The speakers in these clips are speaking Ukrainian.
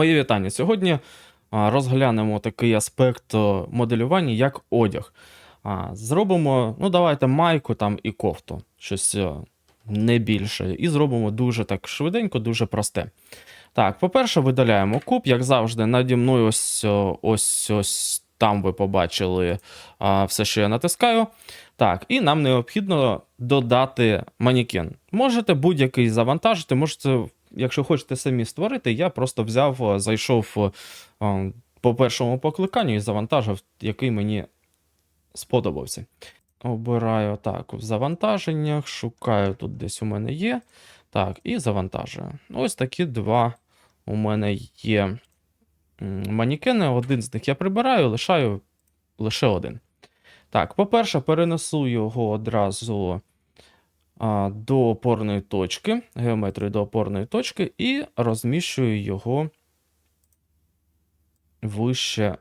Мої вітання. Сьогодні розглянемо такий аспект моделювання, як одяг. Зробимо, ну давайте майку там і кофту, щось не більше. І зробимо дуже так швиденько, дуже просте. Так, по-перше, видаляємо куб, як завжди, наді мною ось ось ось там ви побачили все, що я натискаю. Так, і нам необхідно додати манікен. Можете будь-який завантажити, можете, якщо хочете самі створити, я просто взяв, зайшов о, о, по першому покликанню і завантажив, який мені сподобався. Обираю так в завантаженнях, шукаю тут десь у мене є. Так, і завантажую. Ось такі два у мене є манікени. Один з них я прибираю, лишаю лише один. Так, по-перше, перенесу його одразу до опорної точки, геометрію до опорної точки, і розміщую його вище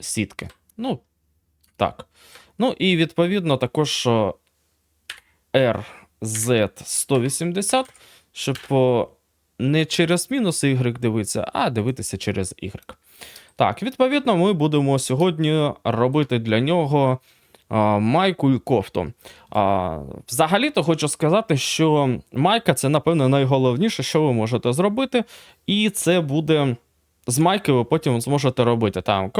сітки. Ну, так. Ну і відповідно також о, RZ180, щоб не через мінус Y дивитися, а дивитися через Y. Так, відповідно, ми будемо сьогодні робити для нього майку і кофту. Взагалі-то хочу сказати, що майка це, напевно, найголовніше, що ви можете зробити. І це буде з майки, ви потім зможете робити там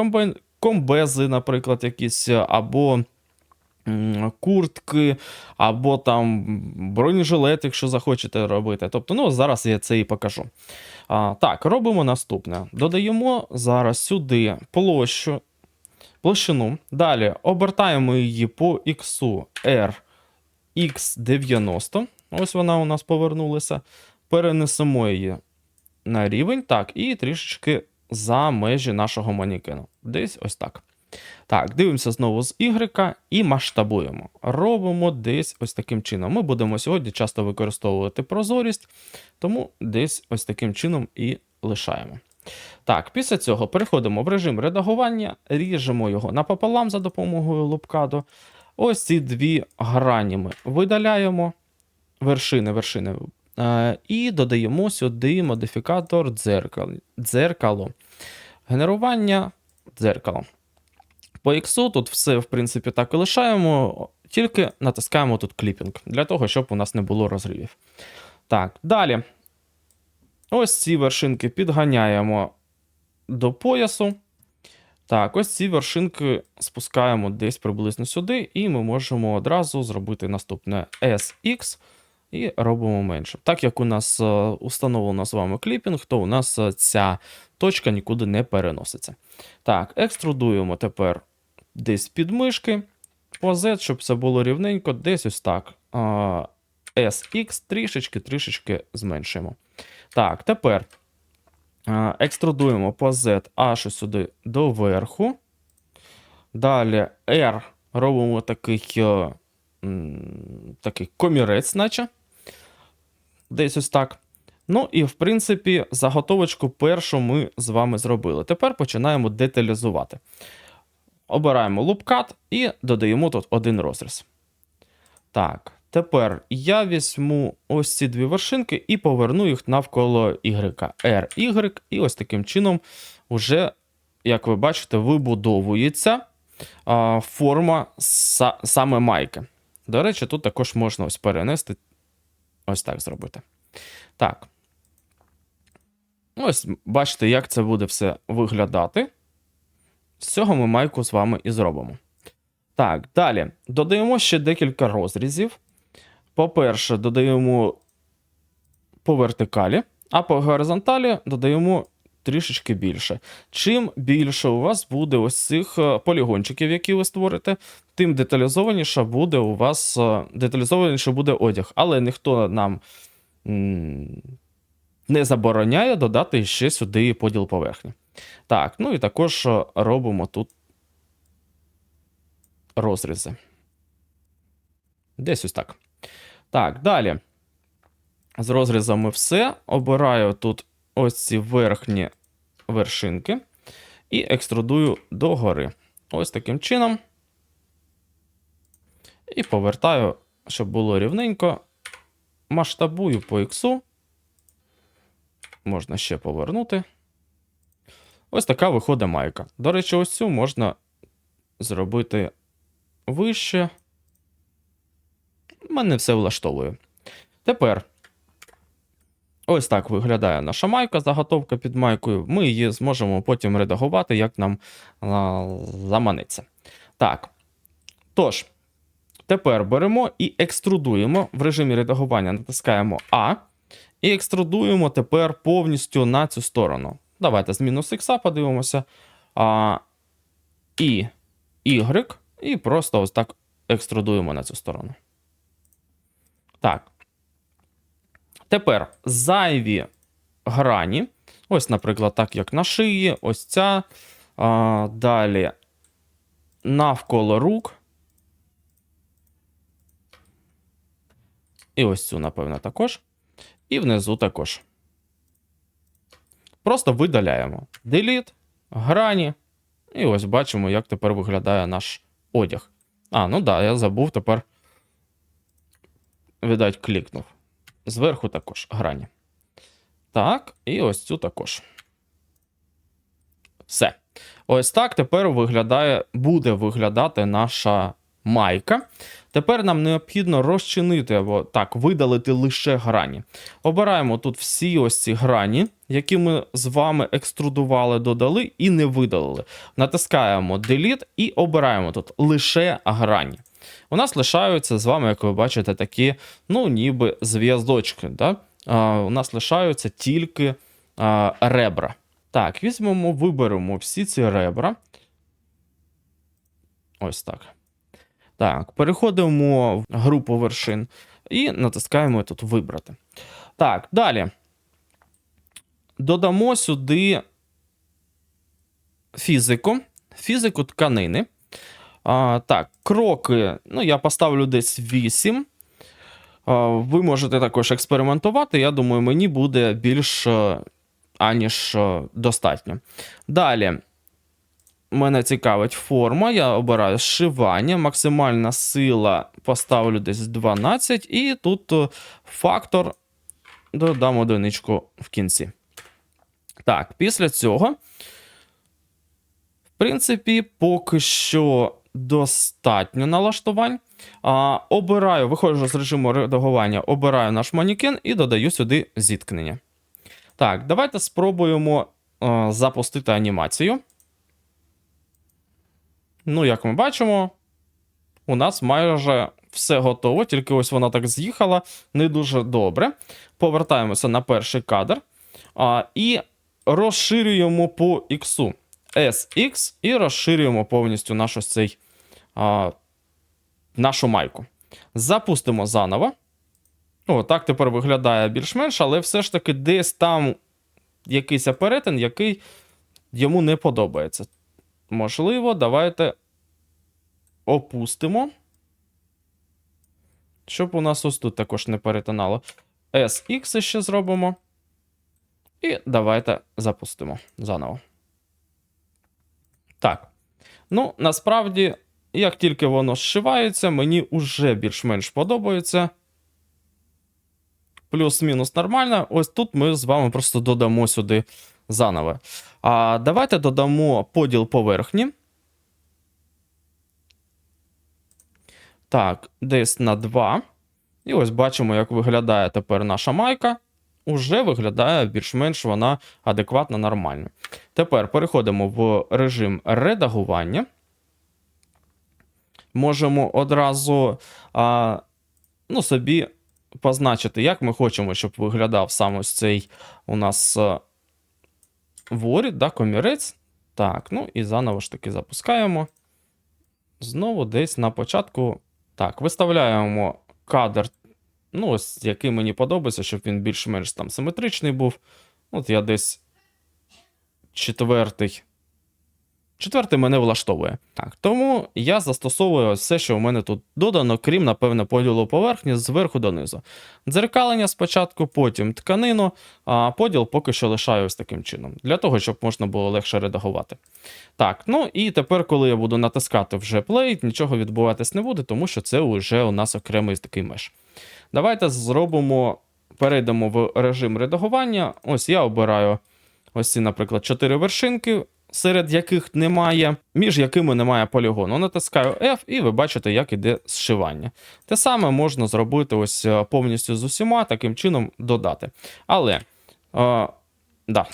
комбези, наприклад, якісь, або куртки, або там бронежилет, якщо захочете робити. Тобто, ну, зараз я це і покажу. Так, робимо наступне. Додаємо зараз сюди площу, площину. Далі обертаємо її по X RX90. Ось вона у нас повернулася. Перенесемо її на рівень. Так, і трішечки за межі нашого манікену. Десь ось так. Так, дивимося знову з Y і масштабуємо. Робимо десь ось таким чином. Ми будемо сьогодні часто використовувати прозорість, тому десь ось таким чином і лишаємо. Так, після цього переходимо в режим редагування, ріжемо його напополам за допомогою лупкадо. Ось ці дві грані ми видаляємо, вершини, вершини. Е, і додаємо сюди модифікатор дзеркал, дзеркало. Генерування дзеркала. По X тут все, в принципі, так і лишаємо, тільки натискаємо тут кліпінг, для того, щоб у нас не було розривів. Так, далі. Ось ці вершинки підганяємо до поясу. Так, ось ці вершинки спускаємо десь приблизно сюди, і ми можемо одразу зробити наступне SX і робимо менше. Так як у нас е, установлено з вами кліпінг, то у нас е, ця точка нікуди не переноситься. Так, екструдуємо тепер десь під мишки по Z, щоб це було рівненько, десь ось так. SX трішечки трішечки зменшуємо. Так, тепер екструдуємо по Z аж сюди до верху. Далі R робимо такий, е, такий комірець, наче. Десь ось так. Ну і в принципі, заготовочку першу ми з вами зробили. Тепер починаємо деталізувати. Обираємо лупкат і додаємо тут один розріз. Так, тепер я візьму ось ці дві вершинки і поверну їх навколо Y. R, Y, і ось таким чином, уже, як ви бачите, вибудовується а, форма са, саме майки. До речі, тут також можна ось перенести, ось так зробити. Так. Ось бачите, як це буде все виглядати. З цього ми майку з вами і зробимо. Так, далі додаємо ще декілька розрізів. По-перше, додаємо по вертикалі, а по горизонталі додаємо трішечки більше. Чим більше у вас буде ось цих е, полігончиків, які ви створите, тим деталізованіше буде у вас е, деталізованіше буде одяг. Але ніхто нам не забороняє додати ще сюди поділ поверхні. Так, ну і також е, робимо тут розрізи. Десь ось так. Так, далі. З розрізами все. Обираю тут ось ці верхні вершинки і екструдую догори. Ось таким чином. І повертаю, щоб було рівненько. Масштабую по іксу. можна ще повернути. Ось така виходить майка. До речі, ось цю можна зробити вище. Мене все влаштовує. Тепер. Ось так виглядає наша майка, заготовка під майкою. Ми її зможемо потім редагувати, як нам а, заманеться. Так. Тож, тепер беремо і екструдуємо в режимі редагування, натискаємо А. І екструдуємо тепер повністю на цю сторону. Давайте з мінус X подивимося. А, І Y. І просто ось так екструдуємо на цю сторону. Так. Тепер зайві грані. Ось, наприклад, так, як на шиї, ось ця. А, далі навколо рук. І ось цю, напевно, також. І внизу також. Просто видаляємо. Delete, грані. І ось бачимо, як тепер виглядає наш одяг. А, ну да, я забув тепер. Видать, клікнув. Зверху також грані. Так, і ось цю також. Все. Ось так тепер виглядає, буде виглядати наша майка. Тепер нам необхідно розчинити або так, видалити лише грані. Обираємо тут всі ось ці грані, які ми з вами екструдували, додали і не видалили. Натискаємо Delete і обираємо тут лише грані. У нас лишаються з вами, як ви бачите, такі, ну, ніби зв'язочки. Да? А, у нас лишаються тільки а, ребра. Так, візьмемо, виберемо всі ці ребра. Ось так. Так, переходимо в групу вершин і натискаємо тут вибрати. Так, далі. Додамо сюди фізику, фізику тканини. А, Так, кроки. Ну, я поставлю десь 8. А, ви можете також експериментувати. Я думаю, мені буде більш е, аніж е, достатньо. Далі. Мене цікавить форма. Я обираю зшивання, максимальна сила поставлю десь 12, і тут е, фактор додам одиничку в кінці. Так, після цього, в принципі, поки що достатньо налаштувань. А, Обираю, виходжу з режиму редагування, обираю наш манікен і додаю сюди зіткнення. Так, давайте спробуємо а, запустити анімацію. Ну, як ми бачимо, у нас майже все готово, тільки ось вона так з'їхала не дуже добре. Повертаємося на перший кадр а, і розширюємо по X. SX і розширюємо повністю наш ось цей, а, нашу майку. Запустимо заново. О, так тепер виглядає більш-менш, але все ж таки десь там якийсь перетин, який йому не подобається. Можливо, давайте опустимо. Щоб у нас ось тут також не перетинало. SX ще зробимо. І давайте запустимо заново. Так. Ну, насправді, як тільки воно зшивається, мені уже більш-менш подобається. Плюс-мінус нормально. Ось тут ми з вами просто додамо сюди заново. А давайте додамо поділ поверхні. Так, десь на 2. І ось бачимо, як виглядає тепер наша майка. Уже виглядає більш-менш вона адекватно нормально. Тепер переходимо в режим редагування. Можемо одразу а, ну, собі позначити, як ми хочемо, щоб виглядав сам ось цей у нас а, воріт, да, комірець. Так, ну і заново ж таки запускаємо. Знову десь на початку. Так, виставляємо кадр Ну, ось який мені подобається, щоб він більш-менш там симетричний був. От я десь четвертий. Четвертий мене влаштовує. Так, тому я застосовую все, що у мене тут додано, крім, напевне, поділу поверхні зверху донизу. Дзеркалення спочатку, потім тканину, а поділ поки що лишаю ось таким чином, для того, щоб можна було легше редагувати. Так, ну і тепер, коли я буду натискати вже play, нічого відбуватись не буде, тому що це вже у нас окремий такий меш. Давайте зробимо перейдемо в режим редагування. Ось я обираю ось ці, наприклад, чотири вершинки, серед яких немає, між якими немає полігону. Натискаю F, і ви бачите, як іде зшивання. Те саме можна зробити ось е, повністю з усіма, таким чином додати. Але, е, да,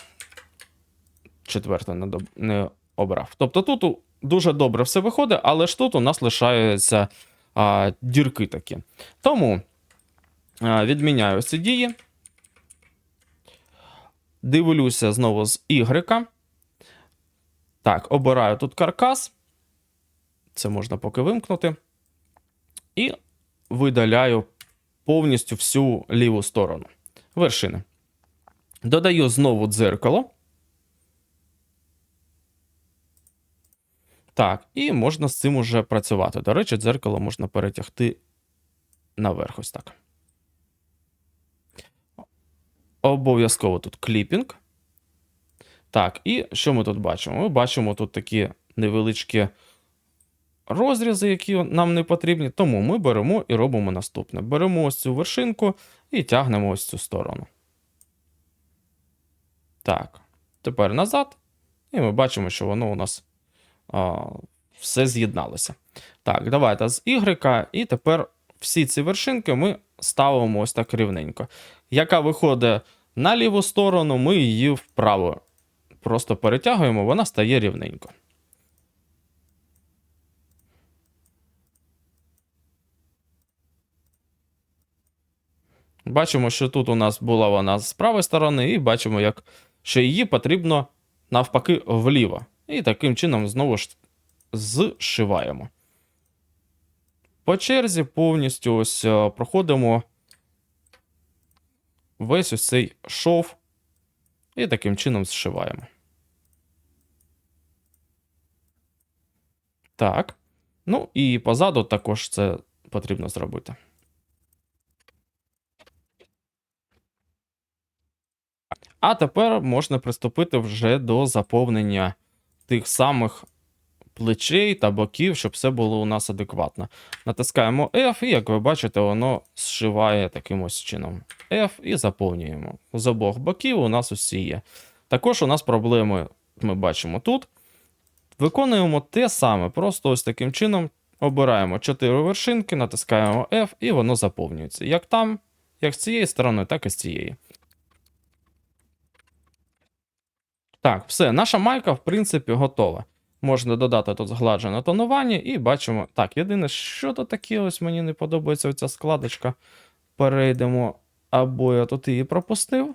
четверте не, доб- не обрав. Тобто тут дуже добре все виходить, але ж тут у нас лишаються а, дірки такі. Тому а, відміняю ці дії. Дивлюся знову з Y. Так, обираю тут каркас. Це можна поки вимкнути. І видаляю повністю всю ліву сторону вершини. Додаю знову дзеркало. Так, і можна з цим уже працювати. До речі, дзеркало можна перетягти наверх ось так. Обов'язково тут кліпінг. Так, і що ми тут бачимо? Ми бачимо тут такі невеличкі розрізи, які нам не потрібні. Тому ми беремо і робимо наступне: беремо ось цю вершинку і тягнемо ось цю сторону. Так, тепер назад. І ми бачимо, що воно у нас а, все з'єдналося. Так, давайте з Y, і тепер всі ці вершинки ми ставимо ось так рівненько. Яка виходить на ліву сторону, ми її вправо просто перетягуємо, вона стає рівненько. Бачимо, що тут у нас була вона з правої сторони, і бачимо, як, що її потрібно навпаки вліво. І таким чином знову ж зшиваємо. По черзі повністю ось е, проходимо весь ось цей шов і таким чином зшиваємо. Так. Ну і позаду також це потрібно зробити. А тепер можна приступити вже до заповнення тих самих плечей та боків, щоб все було у нас адекватно. Натискаємо F, і як ви бачите, воно зшиває таким ось чином. F і заповнюємо. З обох боків у нас усі є. Також у нас проблеми ми бачимо тут. Виконуємо те саме, просто ось таким чином обираємо 4 вершинки, натискаємо F, і воно заповнюється. Як там, як з цієї сторони, так і з цієї. Так, все, наша майка, в принципі, готова. Можна додати тут згладжене тонування, і бачимо. Так, єдине, що то таке, ось мені не подобається оця складочка. Перейдемо, або я тут її пропустив.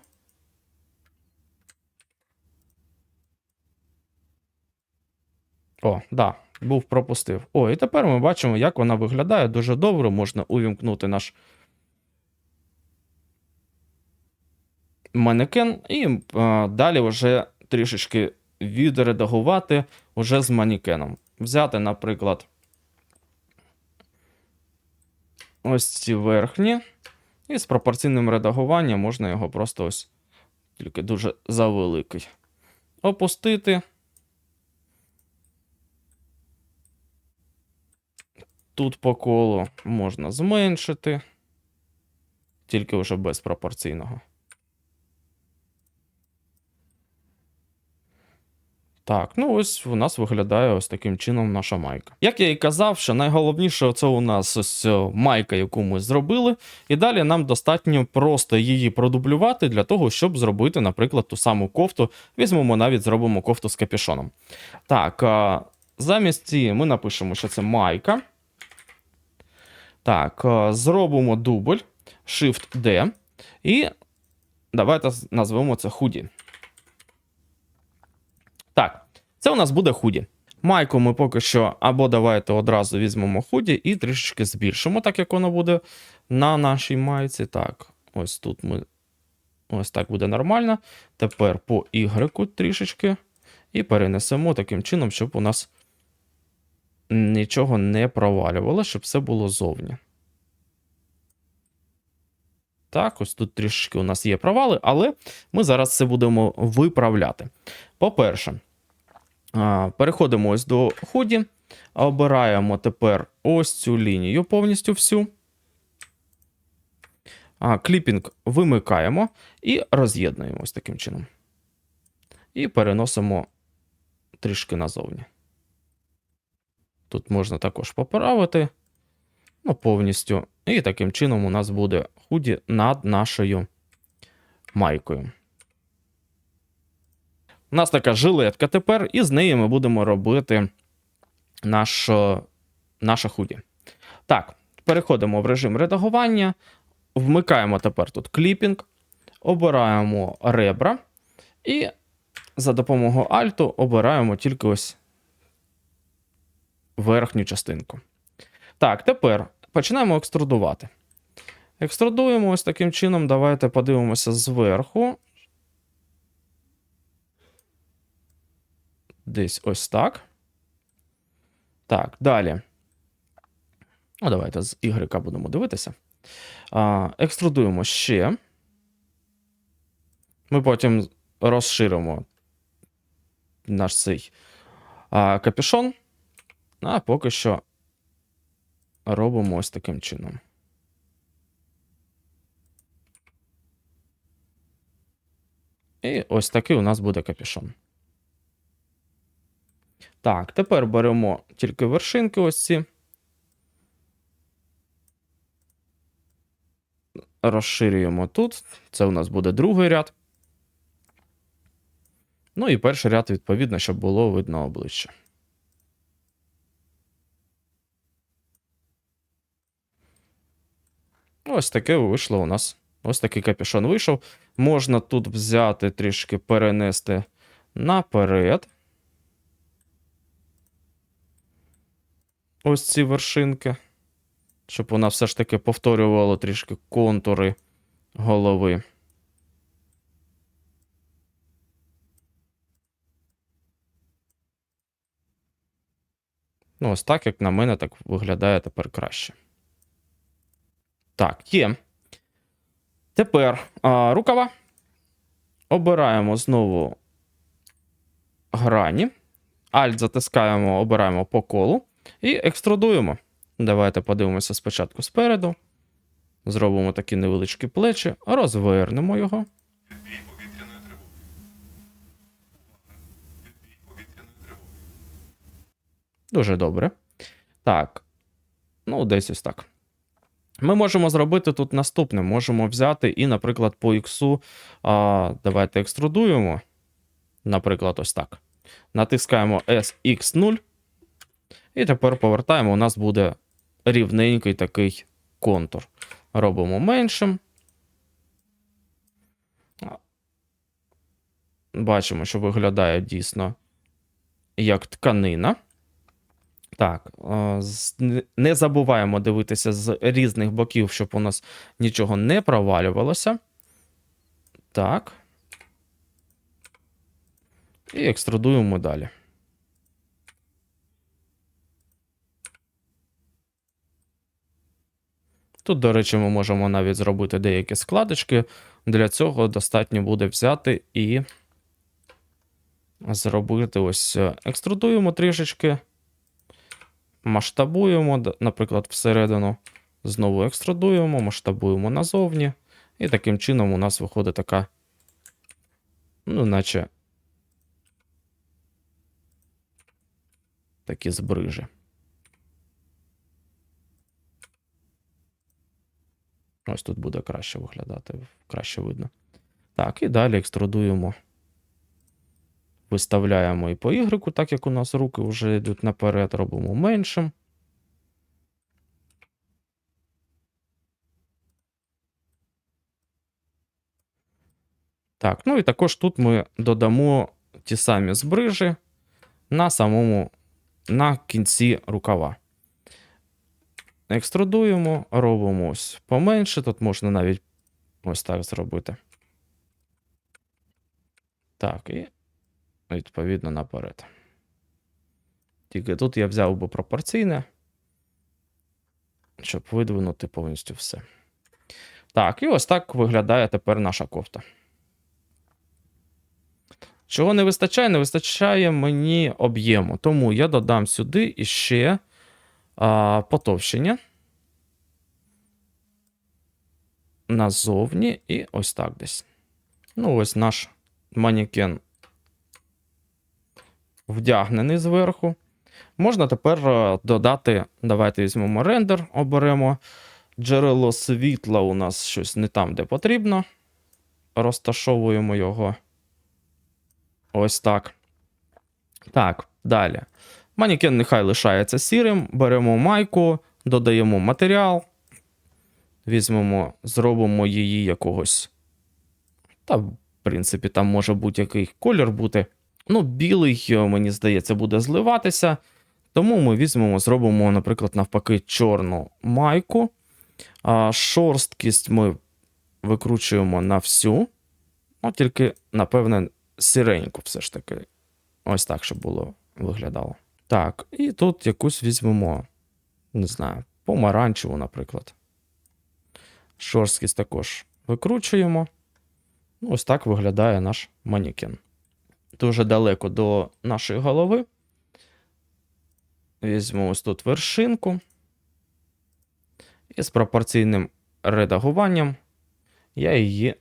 О, да, був пропустив. О, і тепер ми бачимо, як вона виглядає. Дуже добре. Можна увімкнути наш манекен, і е, далі вже трішечки відредагувати уже з манекеном. Взяти, наприклад, ось ці верхні, і з пропорційним редагуванням можна його просто ось тільки дуже завеликий. Опустити. Тут по колу можна зменшити, тільки вже без пропорційного. Так, ну ось у нас виглядає ось таким чином наша майка. Як я і казав, що найголовніше це у нас ось е, майка, яку ми зробили, і далі нам достатньо просто її продублювати для того, щоб зробити, наприклад, ту саму кофту. Візьмемо навіть зробимо кофту з капюшоном. Так, замість цієї ми напишемо, що це майка. Так, зробимо дубль, Shift D. І давайте назвемо це худі. Так, це у нас буде худі. Майку ми поки що або давайте одразу візьмемо худі і трішечки збільшимо, так як воно буде на нашій майці. Так, ось тут ми. Ось так буде нормально. Тепер по Y трішечки. І перенесемо таким чином, щоб у нас нічого не провалювало, щоб все було зовні. Так, ось тут трішечки у нас є провали, але ми зараз це будемо виправляти. По-перше, переходимо ось до худі, обираємо тепер ось цю лінію повністю всю. Кліпінг вимикаємо і роз'єднуємо ось таким чином. І переносимо трішки назовні. Тут можна також поправити. Ну, повністю. І таким чином у нас буде худі над нашою майкою. У нас така жилетка тепер, і з неї ми будемо робити наш, е, наше худі. Так, переходимо в режим редагування. Вмикаємо тепер тут кліпінг, обираємо ребра і за допомогою Альту обираємо тільки ось верхню частинку. Так, тепер починаємо екструдувати. Екструдуємо ось таким чином. Давайте подивимося зверху. Десь ось так. Так, далі. Ну, давайте з Y будемо дивитися. А, Екструдуємо ще. Ми потім розширимо наш цей а, капюшон. А поки що робимо ось таким чином. І ось такий у нас буде капюшон. Так, тепер беремо тільки вершинки ось ці. Розширюємо тут. Це у нас буде другий ряд. Ну і перший ряд, відповідно, щоб було видно обличчя. Ось таке вийшло у нас. Ось такий капюшон вийшов. Можна тут взяти трішки перенести наперед. Ось ці вершинки. Щоб вона все ж таки повторювала трішки контури голови. Ну, ось так, як на мене, так виглядає тепер краще. Так, є. Тепер а, рукава. Обираємо знову грані. Альт затискаємо, обираємо по колу і екструдуємо. Давайте подивимося спочатку спереду. Зробимо такі невеличкі плечі, розвернемо його. Дуже добре. Так. Ну, десь ось так. Ми можемо зробити тут наступне. Можемо взяти і, наприклад, по іксу. А, давайте екструдуємо. Наприклад, ось так. Натискаємо SX0. І тепер повертаємо. У нас буде рівненький такий контур. Робимо меншим. Бачимо, що виглядає дійсно як тканина. Так, е, не забуваємо дивитися з різних боків, щоб у нас нічого не провалювалося. Так. І екструдуємо далі. Тут, до речі, ми можемо навіть зробити деякі складочки. Для цього достатньо буде взяти і зробити ось е, екструдуємо трішечки масштабуємо, наприклад, всередину. Знову екструдуємо, масштабуємо назовні. І таким чином у нас виходить така, ну, наче такі збрижі. Ось тут буде краще виглядати, краще видно. Так, і далі екструдуємо. Виставляємо і по Y, так як у нас руки вже йдуть наперед, робимо меншим. Так, ну і також тут ми додамо ті самі збрижі на самому на кінці рукава. Екструдуємо, робимо ось поменше. Тут можна навіть ось так зробити. Так, і відповідно наперед. Тільки тут я взяв би пропорційне, щоб видвинути повністю все. Так, і ось так виглядає тепер наша кофта. Чого не вистачає? Не вистачає мені об'єму. Тому я додам сюди іще а, потовщення. назовні і ось так десь. Ну, ось наш манікен вдягнений зверху. Можна тепер е, додати, давайте візьмемо рендер, оберемо. Джерело світла у нас щось не там, де потрібно. Розташовуємо його. Ось так. Так, далі. Манікен нехай лишається сірим. Беремо майку, додаємо матеріал. Візьмемо, зробимо її якогось. Та, в принципі, там може будь-який колір бути. Ну, білий, е, мені здається, буде зливатися. Тому ми візьмемо, зробимо, наприклад, навпаки, чорну майку. А шорсткість ми викручуємо на всю. Ну, тільки, напевне, сіреньку все ж таки. Ось так, щоб було виглядало. Так, і тут якусь візьмемо, не знаю, помаранчеву, наприклад. Шорсткість також викручуємо. Ну, ось так виглядає наш манікен. Дуже далеко до нашої голови. Візьму ось тут вершинку. І з пропорційним редагуванням я її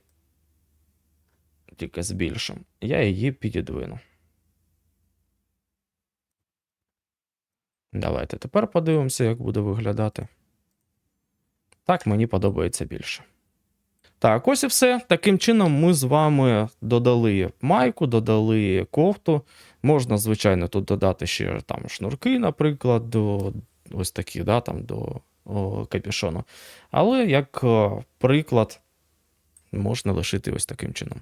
тільки збільшу. Я її підідвину. Давайте тепер подивимося, як буде виглядати. Так, мені подобається більше. Так, ось і все. Таким чином, ми з вами додали майку, додали кофту. Можна, звичайно, тут додати ще там шнурки, наприклад, до ось такі, да, там, до о, капюшону. Але як о, приклад, можна лишити ось таким чином.